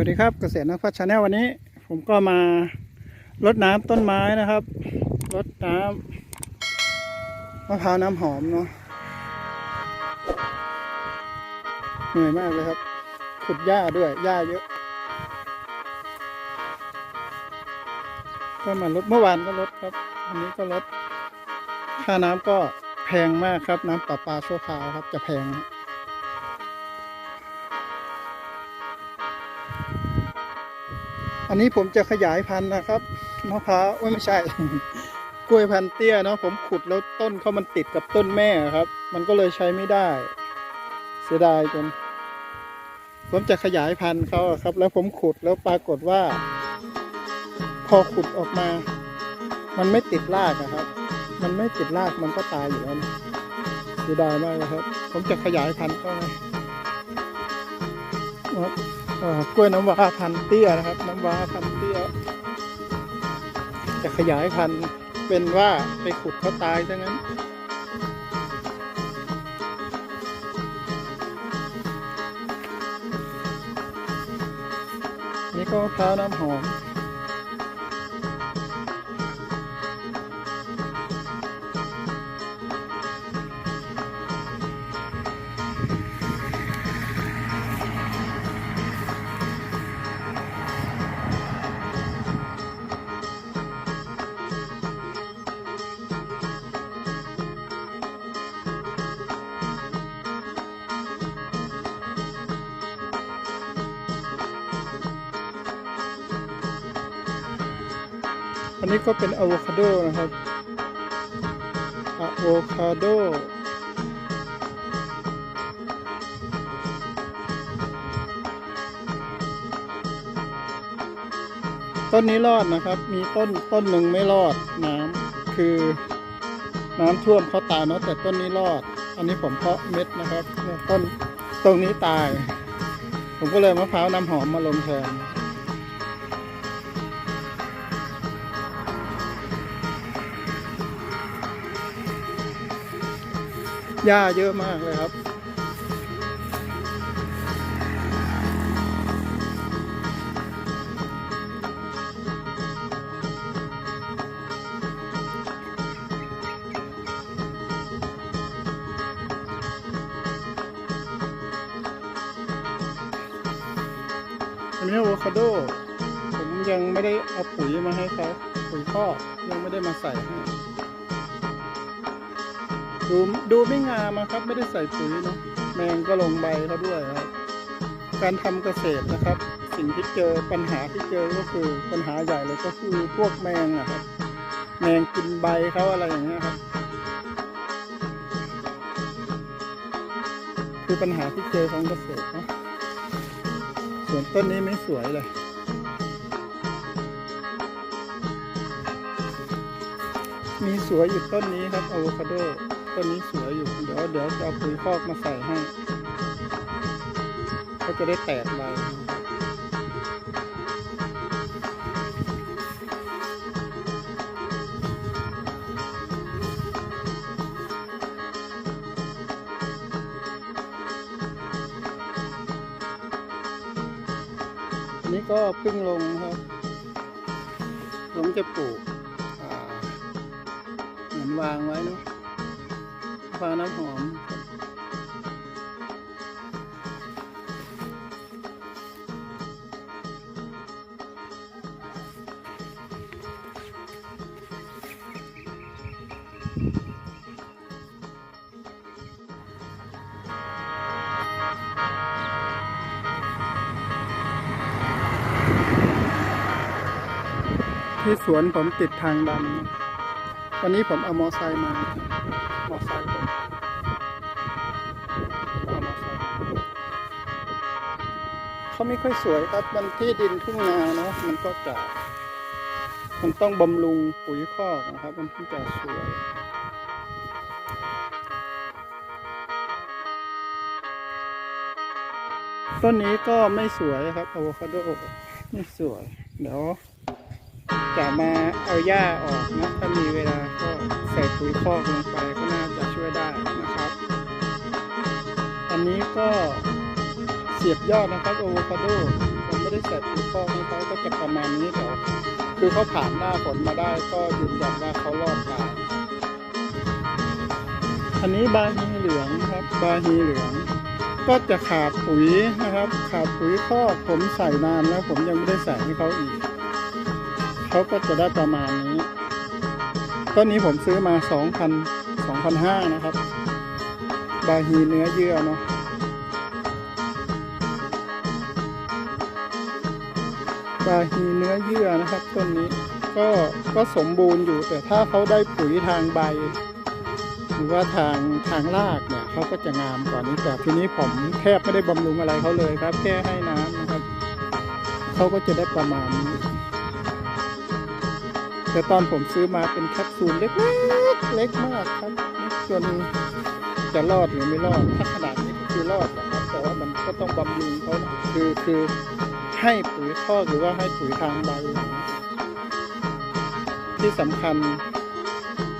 วัสดีครับเกษตรนักพัฒนาวันนี้ ผมก็มารดน้ำต้นไม้นะครับรดน้ำมะพร้าวน้ำหอมเนาะเหนื่อยมากเลยครับ ขุดหญ้าด้วยหญ้าเยอะ ก็มารดเมื่อวานก็ลดครับอันนี้ก็ลดค่าน้ำก็แพงมากครับ น้ำประปาชั่วคราวครับ จะแพง อันนี้ผมจะขยายพันธุ์นะครับมะพร้าวไม่ใช่ กล้วยพันธุ์เตี้ยเนาะผมขุดแล้วต้นเขามันติดกับต้นแม่ครับ มันก็เลยใช้ไม่ได้ เสียดายจนผมจะขยายพันธุ์เขาครับ แล้วผมขุดแล้วปรากฏว่า พอขุดออกมา มันไม่ติดรากอะครับ มันไม่ติดรากมันก็ตายอยู่แล้วเสียดายมากเลยครับ ผมจะขยายพันธุ์เขาครับ กล้วยน้ำว้าพันเตี้ยนะครับ น้ำว้าพันเตี้ย จะขยายพันธุ์เป็นว่าไปขุดเขาตายซะงั้นนี่ก็มะพร้าวน้ำหอม นนี้ก็เป็นอะโวคาโดนะครับอะโวคาโดต้นนี้รอดนะครับ มีต้นต้นหนึ่งไม่รอดน้ำคือน้ำท่วมเขาตายเนาะแต่ต้นนี้รอด อันนี้ผมเพาะเม็ดนะครับต้นตรงนี้ตาย ผมก็เลยมะพร้าวน้ำหอมมาลงแทน หญ้าเยอะมากเลยครับ อันนี้อะโวคาโด ผมยังไม่ได้เอาปุ๋ยมาให้เขาปุ๋ยคอกยังไม่ได้มาใส่ให้ ดูดูไม่งามครับ ไม่ได้ใส่ปุ๋ยเนาะแมงก็ลงใบเขาด้วยครับ การทำเกษตรนะครับ สิ่งที่เจอปัญหาที่เจอก็คือปัญหาใหญ่เลยก็คือพวกแมงอะครับ แมงกินใบเขาอะไรอย่างเงี้ยครับ คือปัญหาที่เจอของเกษตรเนาะส่วนต้นนี้ไม่สวยเลยมีสวยอยู่ต้นนี้ครับอะโวคาโด ต้นนี้สวยอยู่ เดี๋ยวเดี๋ยวจะเอาปุ๋ยคอกมาใส่ให้ก็จะได้แตกใบอันนี้ก็พิ่งลงครับผมจะปลูกเหมือนวางไว้เนอะ ฟ้าน้ำหอม ที่สวนผมติดทางดำวันนี้ผมเอามอไซค์มา เขาไม่ค่อยสวยครับ มันที่ดินทุ่งนาเนาะมันก็จะ มันต้องบำรุงปุ๋ยคอกนะครับ มันถึงจะสวยต้นนี้ก็ไม่สวยครับอะโวคาโดไม่สวย เดี๋ยวจะมาเอาหญ้าออกนะ ถ้ามีเวลาก็ใส่ปุ๋ยคอกลงไปก็น่าจะช่วยได้นะครับ อันนี้ก็ เสียบยอดนะครับอโวคาโดผมไม่ได้ใส่ปุ๋ยคอกให้เขาก็จะประมาณนี้เดี๋ยวคือเขาผ่านหน้าฝนมาได้ก็ยืนยันว่าเขารอดได้อันนี้บาฮีเหลืองครับ บาฮีเหลือง ก็จะขาดปุ๋ยนะครับ ขาดปุ๋ยคอกผมใส่นานแล้ว ผมยังไม่ได้ใส่ให้เขาอีกเขาก็จะได้ประมาณนี้ ต้นนี้ผมซื้อมา2,000 2,500นะครับ บาฮีเนื้อเยื่อเนาะ บาฮีเนื้อเยื่อนะครับต้นนี้ก็ก็สมบูรณ์อยู่แต่ถ้าเขาได้ปุ๋ยทางใบ หรือว่าทางทางรากเนี่ยเขาก็จะงามกว่านี้แต่ทีนี้ผมแทบไม่ได้บำรุงอะไรเขาเลยครับ แค่ให้น้ำนะครับเขาก็จะได้ประมาณนี้แต่ตอนผมซื้อมาเป็นแคปซูลเล็กๆเล็กมากครับจนจะรอดหรือไม่รอดถ้าขนาดนี้ก็คือรอดนะครับแต่ว่ามันก็ต้องบำรุงเขาคือคือ ให้ปุ๋ยคอกหรือว่าให้ปุ๋ยทางใบที่สำคัญ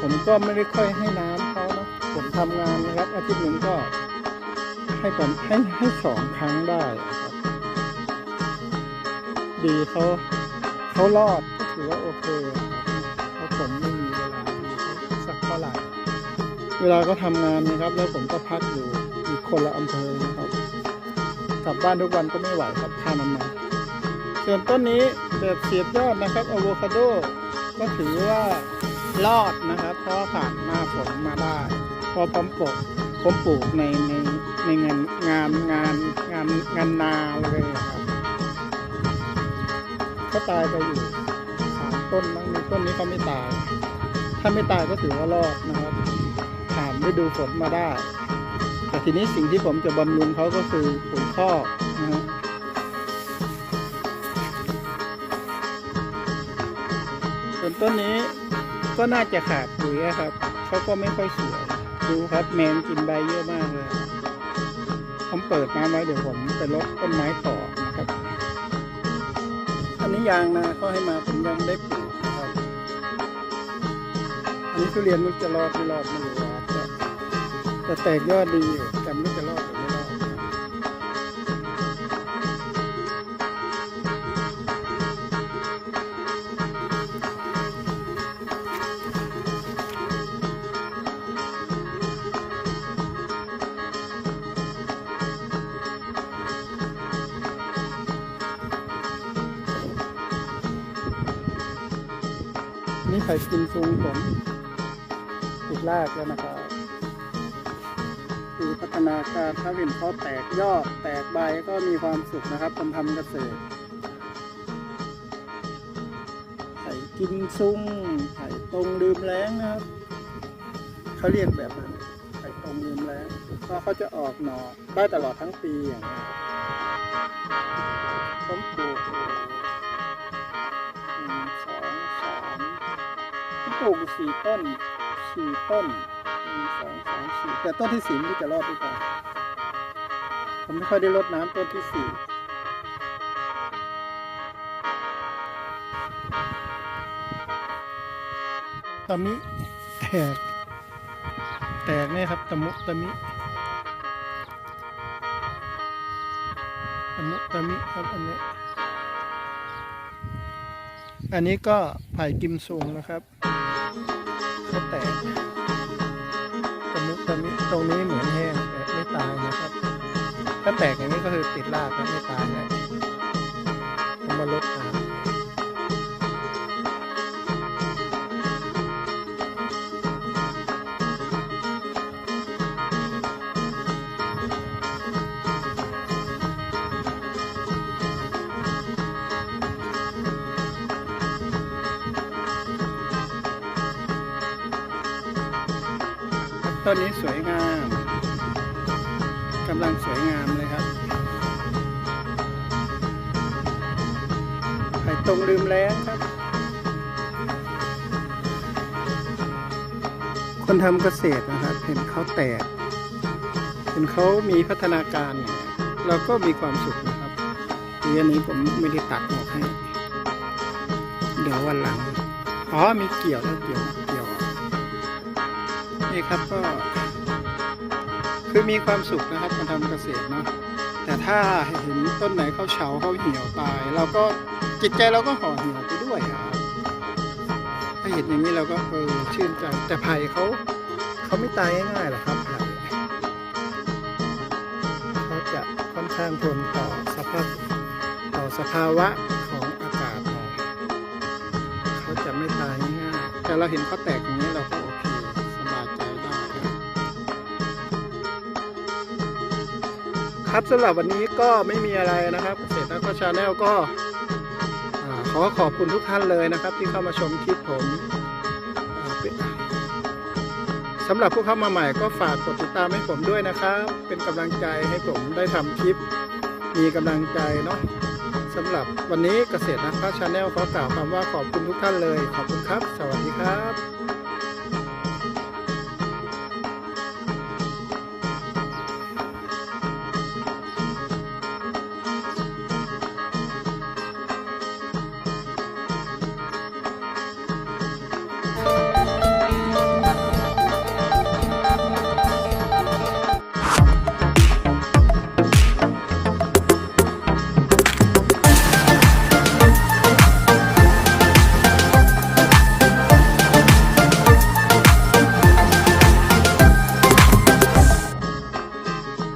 ผมก็ไม่ได้ค่อยให้น้ำเขานะผมทำงานนะครับอาทิตย์หนึ่งก็ ให้ผมให้ให้สองครั้งได้ครับ ดีเขาเขารอดก็ถือว่าโอเคเพราะผมไม่มีเวลาดูเขาสักเท่าไหร่ เวลาก็ทำงานนะครับ แล้วผมก็พักอยู่อีกคนละอำเภอนะครับกลับบ้านทุกวันก็ไม่ไหวครับค่าน้ำมัน ส่วนต้นนี้แบบเสียบยอดนะครับอะโวคาโดก็ถือว่ารอดนะครับ เพราะผ่านหน้าฝนมาได้ พอผมปลูกผมปลูกในในในงานงานงานงานงานนาเลยครับก็ตายไปอยู่สามต้นมั้งมีต้นนี้เขาไม่ตาย ถ้าไม่ตายก็ถือว่ารอดนะครับ ผ่านฤดูฝนมาได้ แต่ทีนี้สิ่งที่ผมจะบำรุงเขาก็คือปุ๋ยคอกนะฮะ วนต้นนี้ก็น่าจะขาดปุ๋ยอะครับเขาก็ไม่ค่อยสวยดูครับแมงกินใบเยอะมากเลย ผมเปิดน้ำไว้เดี๋ยวผมไปลดต้นไม้ต่อนะครับ อันนี้ยางนาเขาให้มาผมยังได้ปลูกนะครับ อันนี้ทุเรียนมันจะรอดไม่รอดไม่รู้ครับแต่แต่แตกยอดดีอยู่แต่ไม่จะรอด นี่ไข่กินซุงผมติดรากแล้วนะครับคือพัฒนาการถ้าเห็นเขาแตกยอดแตกใบก็มีความสุขนะครับคนทำเกษตรไข่กินซุงไข่ตรงลืมแล้งนะครับเขาเรียกแบบนั้นไข่ตรงลืมแล้งเพราะเขาจะออกหน่อได้ตลอดทั้งปีอย่างนี้ผมปลูก ปลูกอยู่สี่ต้นสี่ต้นหนึ่งสองสามสี่แต่ต้นที่สี่ไม่รู้จะรอดหรือเปล่าผมไม่ค่อยได้รดน้ำต้นที่สี่ตะมิแตก แตกเนี่ยครับตะมุตะมิตะมุตะมิครับอันนี้ อันนี้ก็ไผ่กิมซุงนะครับ เขาแตกตะมุตะมิตรงนี้เหมือนแห้งแต่ไม่ตายนะครับ ถ้าแตกอย่างนี้ก็คือติดรากแล้วไม่ตายนะผมมาลด ต้นนี้สวยงามกำลังสวยงามเลยครับไผ่ตรงลืมแล้งครับ คนทำเกษตรนะครับ เห็นเขาแตกเห็นเขามีพัฒนาการเงี้ยเราก็มีความสุขนะครับทีนนี้ผมไม่ได้ตัดออกให้ เดี๋ยววันหลัง อ๋อมีเกี่ยวแล้วเกี่ยว นี่ครับก็ คือมีความสุขนะครับมาทำเกษตรเนาะแต่ถ้าเห็นต้นไหนเขาเฉาเขาเหี่ยวตายเราก็จิตใจเราก็ห่อเหี่ยวไปด้วยครับถ้าเห็นอย่างนี้เราก็เออชื่นใจแต่ไผ่เขาเขาไม่ตายง่ายๆหรอกครับไผ่เขาจะค่อนข้างทนต่อสภาพต่อสภาวะของอากาศเขาจะไม่ตายง่ายแต่เราเห็นเขาแตกอย่างนี้เราก็ ครับสำหรับวันนี้ก็ไม่มีอะไรนะครับเกษตรนักชาแนลก็ขอขอบคุณทุกท่านเลยนะครับ ที่เข้ามาชมคลิปผมสำหรับผู้เข้ามาใหม่ก็ฝากกดติดตามให้ผมด้วยนะครับ เป็นกำลังใจให้ผมได้ทำคลิป มีกำลังใจเนาะสำหรับวันนี้เกษตรนักชาแนลขอกล่าวคำว่าขอบคุณทุกท่านเลย ขอบคุณครับ สวัสดีครับ